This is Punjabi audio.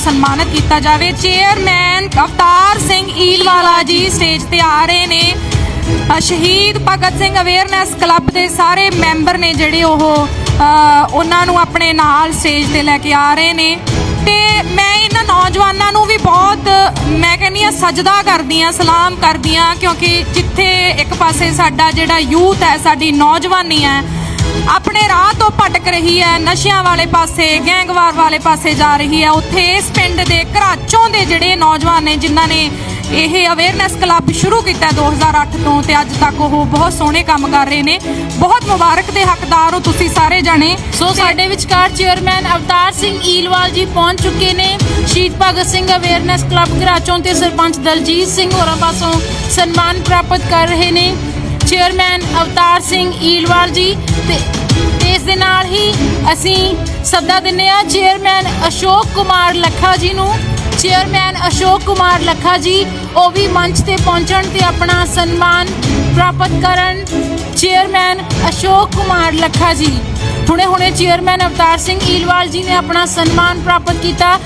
ਸਨਮਾਨਿਤ ਕੀਤਾ ਜਾਵੇ। ਚੇਅਰਮੈਨ ਅਵਤਾਰ ਸਿੰਘ ਈਲਵਾਲਾ ਜੀ ਸਟੇਜ ਤੇ ਆ ਰਹੇ ਨੇ। ਸ਼ਹੀਦ ਭਗਤ ਸਿੰਘ ਅਵੇਅਰਨੈਸ ਕਲੱਬ ਦੇ ਸਾਰੇ ਮੈਂਬਰ ਨੇ ਜਿਹੜੇ ਉਹ ਉਹਨਾਂ ਨੂੰ ਆਪਣੇ ਨਾਲ ਸਟੇਜ ਤੇ ਲੈ ਕੇ ਆ ਰਹੇ ਨੇ। ਤੇ ਮੈਂ ਇਹਨਾਂ ਨੌਜਵਾਨਾਂ ਨੂੰ ਵੀ ਬਹੁਤ, ਮੈਂ ਕਹਿੰਦੀ ਆ ਸਜਦਾ ਕਰਦੀ ਆ ਸਲਾਮ ਕਰਦੀ ਆ ਕਿਉਂਕਿ ਜਿੱਥੇ ਇੱਕ ਪਾਸੇ ਸਾਡਾ ਜਿਹੜਾ ਯੂਥ ਹੈ, ਸਾਡੀ ਨੌਜਵਾਨੀ ਹੈ ਆਪਣੇ ਰਾਹ ਤੋਂ ਭਟਕ ਰਹੀ ਹੈ ਨਸ਼ਿਆਂ ਵਾਲੇ ਪਾਸੇ ਗੈਂਗਵਾਰ ਵਾਲੇ ਪਾਸੇ ਜਾ ਰਹੀ ਹੈ। ਉੱਥੇ ਇਸ ਪਿੰਡ ਦੇ ਘਰਾਚੋਂ ਦੇ ਜਿਹੜੇ ਨੌਜਵਾਨ ਨੇ ਜਿਨ੍ਹਾਂ ਨੇ ਇਹ ਅਵੇਅਰਨੈਸ ਕਲੱਬ ਸ਼ੁਰੂ ਕੀਤਾ ਹੈ 2008 ਤੋਂ ਤੇ ਅੱਜ ਤੱਕ ਉਹ ਬਹੁਤ ਸੋਹਣੇ ਕੰਮ ਕਰ ਰਹੇ ਨੇ। ਬਹੁਤ ਮੁਬਾਰਕ ਦੇ ਹੱਕਦਾਰ ਹੋ ਤੁਸੀਂ ਸਾਰੇ ਜਣੇ। ਸੋ ਸਾਡੇ ਵਿਚਕਾਰ ਚੇਅਰਮੈਨ ਅਵਤਾਰ ਸਿੰਘ ਈਲਵਾਲ ਜੀ ਪਹੁੰਚ ਚੁੱਕੇ ਨੇ। ਸ਼ਹੀਦ ਭਗਤ ਸਿੰਘ ਅਵੇਅਰਨੈਸ ਕਲੱਬ ਘਰਾਚੋਂ ਤੇ ਸਰਪੰਚ ਦਲਜੀਤ ਸਿੰਘ ਹੋਰਾਂ ਪਾਸੋਂ ਸਨਮਾਨ ਪ੍ਰਾਪਤ ਕਰ ਰਹੇ ਨੇ। ਚੇਅਰਮੈਨ ਅਵਤਾਰ ਸਿੰਘ ਈਲਵਾਲ ਜੀ ਤੇ ਇਸ ਦੇ ਨਾਲ ਹੀ ਅਸੀਂ ਸੱਦਾ ਦਿੰਨੇ ਆ ਚੇਅਰਮੈਨ ਅਸ਼ੋਕ ਕੁਮਾਰ ਲੱਖਾ ਜੀ ਨੂੰ। ਚੇਅਰਮੈਨ ਅਸ਼ੋਕ ਕੁਮਾਰ ਲੱਖਾ ਜੀ, ਉਹ ਵੀ ਮੰਚ ਤੇ ਪਹੁੰਚਣ ਤੇ ਆਪਣਾ ਸਨਮਾਨ ਪ੍ਰਾਪਤ ਕਰਨ ਚੇਅਰਮੈਨ ਅਸ਼ੋਕ ਕੁਮਾਰ ਲੱਖਾ ਜੀ। ਹੁਣੇ ਹੁਣੇ ਚੇਅਰਮੈਨ ਅਵਤਾਰ ਸਿੰਘ ਈਲਵਾਲ ਜੀ ਨੇ ਆਪਣਾ ਸਨਮਾਨ ਪ੍ਰਾਪਤ ਕੀਤਾ।